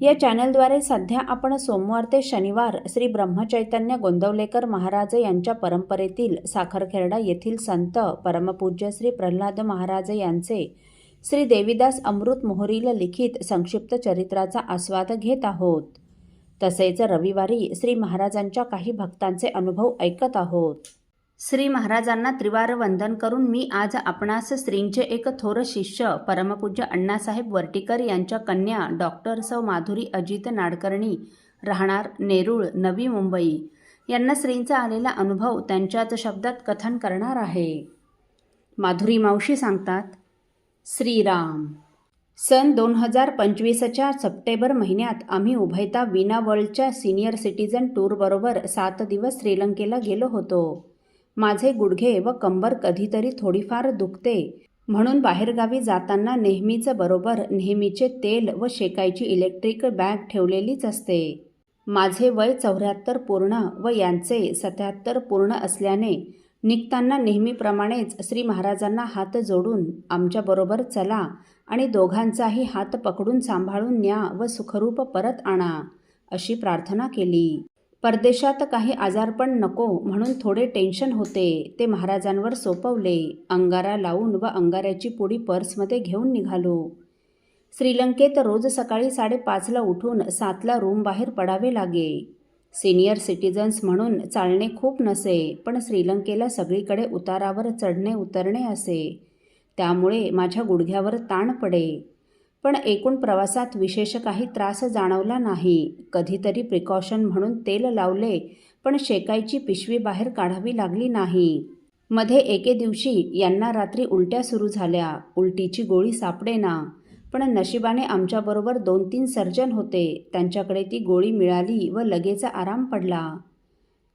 या चॅनलद्वारे सध्या आपण सोमवार ते शनिवार श्री ब्रह्मचैतन्य गोंदवलेकर महाराज यांच्या परंपरेतील साखरखेरडा येथील संत परमपूज्य श्री प्रल्हाद महाराज यांचे श्री देवीदास अमृत मोहरील लिखित संक्षिप्त चरित्राचा आस्वाद घेत आहोत. तसेच रविवारी श्री महाराजांच्या काही भक्तांचे अनुभव ऐकत आहोत. श्री महाराजांना त्रिवार वंदन करून मी आज आपणास श्रींचे एक थोर शिष्य परमपूज्य अण्णासाहेब वर्टीकर यांच्या कन्या डॉक्टर सौ माधुरी अजित नाडकर्णी राहणार नेरूळ नवी मुंबई. यांना श्रींचा आलेला अनुभव त्यांच्याच शब्दात कथन करणार आहे. माधुरी मावशी सांगतात श्रीराम सन दोन हजार पंचवीसच्या सप्टेंबर महिन्यात आम्ही उभयता विना वर्ल्डच्या सिनियर सिटीजन टूरबरोबर सात दिवस श्रीलंकेला गेलो होतो. माझे गुडघे व कंबर कधीतरी थोडीफार दुखते. म्हणून बाहेरगावी जाताना नेहमीचं बरोबर नेहमीचे तेल व शेकायची इलेक्ट्रिक बॅग ठेवलेलीच असते. माझे वय चौऱ्याहत्तर पूर्ण व यांचे सत्याहत्तर पूर्ण असल्याने निघताना नेहमीप्रमाणेच श्री महाराजांना हात जोडून आमच्याबरोबर चला आणि दोघांचाही हात पकडून सांभाळून न्या व सुखरूप परत आणा अशी प्रार्थना केली. परदेशात काही आजारपण नको म्हणून थोडे टेन्शन होते ते महाराजांवर सोपवले. अंगारा लावून व अंगाऱ्याची पुडी पर्समध्ये घेऊन निघालो. श्रीलंकेत रोज सकाळी साडेपाचला उठून सातला रूम बाहेर पडावे लागे. सिनियर सिटीजन्स म्हणून चालणे खूप नसे पण श्रीलंकेला सगळीकडे उतारावर चढणे उतरणे असे. त्यामुळे माझ्या गुडघ्यावर ताण पडे. पण एकूण प्रवासात विशेष काही त्रास जाणवला नाही. कधीतरी प्रिकॉशन म्हणून तेल लावले पण शेकायची पिशवी बाहेर काढावी लागली नाही. मध्ये एके दिवशी यांना रात्री उलट्या सुरू झाल्या. उलटीची गोळी सापडेना. पण नशिबाने आमच्याबरोबर दोन तीन सर्जन होते. त्यांच्याकडे ती गोळी मिळाली व लगेच आराम पडला.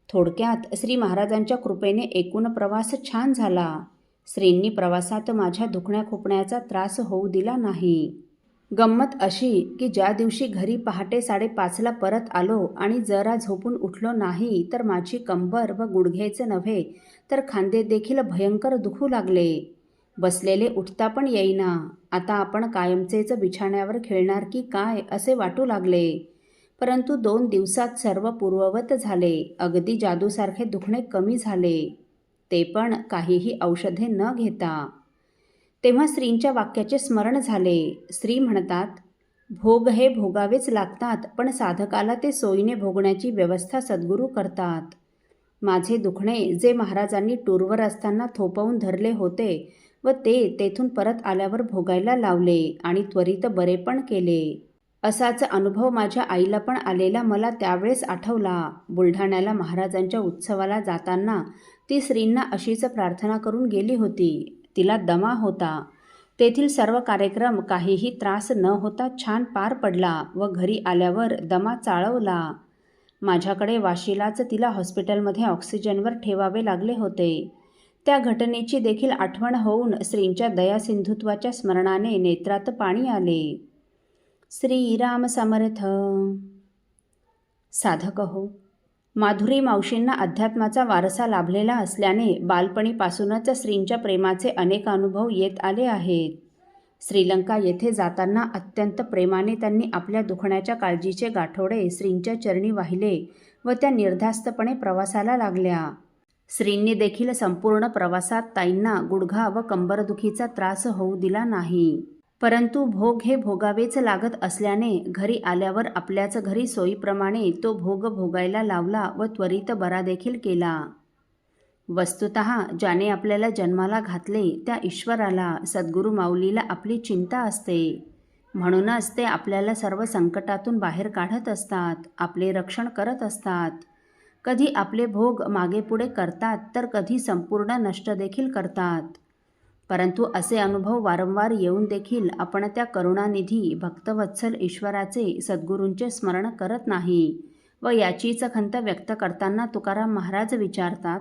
थोडक्यात श्री महाराजांच्या कृपेने एकूण प्रवास छान झाला. श्रींनी प्रवासात माझ्या दुखण्या खुपण्याचा त्रास होऊ दिला नाही. गंमत अशी की ज्या दिवशी घरी पहाटे साडेपाचला परत आलो आणि जरा झोपून उठलो नाही तर माझी कंबर व गुडघ्याचे नव्हे तर खांदे देखील भयंकर दुखू लागले. बसलेले उठता पण येईना. आता आपण कायमचेच बिछाण्यावर खेळणार की काय असे वाटू लागले. परंतु दोन दिवसात सर्व पूर्ववत झाले. अगदी जादूसारखे दुखणे कमी झाले. ते पण काहीही औषधे न घेता. तेव्हा स्त्रींच्या वाक्याचे स्मरण झाले. स्त्री म्हणतात भोग हे भोगावेच लागतात पण साधकाला ते सोयीने भोगण्याची व्यवस्था सद्गुरू करतात. माझे दुखणे जे महाराजांनी टूरवर असताना थोपवून धरले होते व ते तेथून परत आल्यावर भोगायला लावले आणि त्वरित बरे पण केले. असाच अनुभव माझ्या आईला पण आलेला मला त्यावेळेस आठवला. बुलढाण्याला महाराजांच्या उत्सवाला जाताना ती स्त्रींना अशीच प्रार्थना करून गेली होती. तिला दमा होता. तेथील सर्व कार्यक्रम काहीही त्रास न होता छान पार पडला व घरी आल्यावर दमा चाळवला. माझ्याकडे वाशीलाच तिला हॉस्पिटलमध्ये ऑक्सिजनवर ठेवावे लागले होते. त्या घटनेची देखील आठवण होऊन श्रींच्या दयासिंधुत्वाच्या स्मरणाने नेत्रात पाणी आले. श्रीराम समर्थ. साधक हो. माधुरी मावशींना अध्यात्माचा वारसा लाभलेला असल्याने बालपणीपासूनच श्रींच्या प्रेमाचे अनेक अनुभव येत आले आहेत. श्रीलंका येथे जाताना अत्यंत प्रेमाने त्यांनी आपल्या दुखण्याच्या काळजीचे गाठोडे श्रींच्या चरणी वाहिले व त्या निर्धास्तपणे प्रवासाला लागल्या. श्रींनी देखील संपूर्ण प्रवासात ताईंना गुडघा व कंबरदुखीचा त्रास होऊ दिला नाही. परंतु भोग हे भोगावेच लागत असल्याने घरी आल्यावर आपल्याच घरी सोयीप्रमाणे तो भोग भोगायला लावला व त्वरित बरा देखील केला. वस्तुत ज्याने आपल्याला जन्माला घातले त्या ईश्वराला सद्गुरू माऊलीला आपली चिंता असते. म्हणूनच ते आपल्याला सर्व संकटातून बाहेर काढत असतात आपले रक्षण करत असतात. कधी आपले भोग मागेपुढे करतात तर कधी संपूर्ण नष्ट देखील करतात. परंतु असे अनुभव वारंवार येऊन देखील आपण त्या करुणानिधी भक्तवत्सल ईश्वराचे सद्गुरूंचे स्मरण करत नाही व याचीच खंत व्यक्त करताना तुकाराम महाराज विचारतात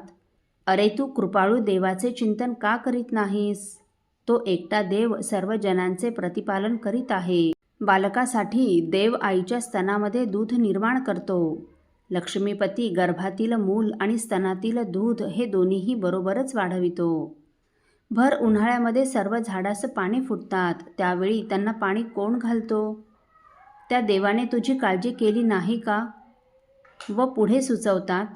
अरे तू कृपाळू देवाचे चिंतन का करीत नाहीस? तो एकटा देव सर्व जनांचे प्रतिपालन करीत आहे. बालकासाठी देव आईच्या स्तनामध्ये दूध निर्माण करतो. लक्ष्मीपती गर्भातील मूल आणि स्तनातील दूध हे दोन्हीही बरोबरच वाढवितो. भर उन्हाळ्यामध्ये सर्व झाडाचं पाणी फुटतात. त्यावेळी त्यांना पाणी कोण घालतो? त्या देवाने तुझी काळजी केली नाही का? व पुढे सुचवतात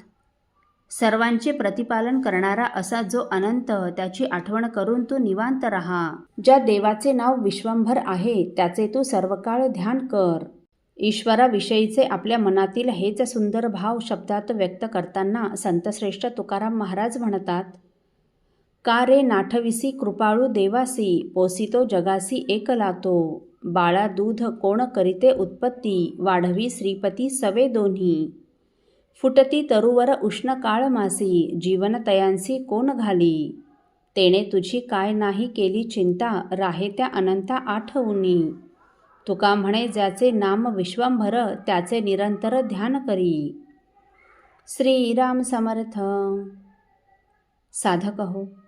सर्वांचे प्रतिपालन करणारा असा जो अनंत त्याची आठवण करून तू निवांत राहा. ज्या देवाचे नाव विश्वंभर आहे त्याचे तू सर्वकाळ ध्यान कर. ईश्वराविषयीचे आपल्या मनातील हेच सुंदर भाव शब्दात व्यक्त करताना संतश्रेष्ठ तुकाराम महाराज म्हणतात का रे नाठविसी कृपाळू देवासी? पोसितो जगासी एक लातो बाळा दूध कोण करीते उत्पत्ती? वाढवी श्रीपती सवे दोन्ही. फुटती तरुवर उष्ण काळ मासी जीवन तयांसी कोण घाली? तेने तुझी काय नाही केली चिंता राहे त्या अनंता आठवुनी तुका म्हणे ज्याचे नाम विश्वंभर त्याचे निरंतर ध्यान करी. श्रीराम समर्थ. साधक हो.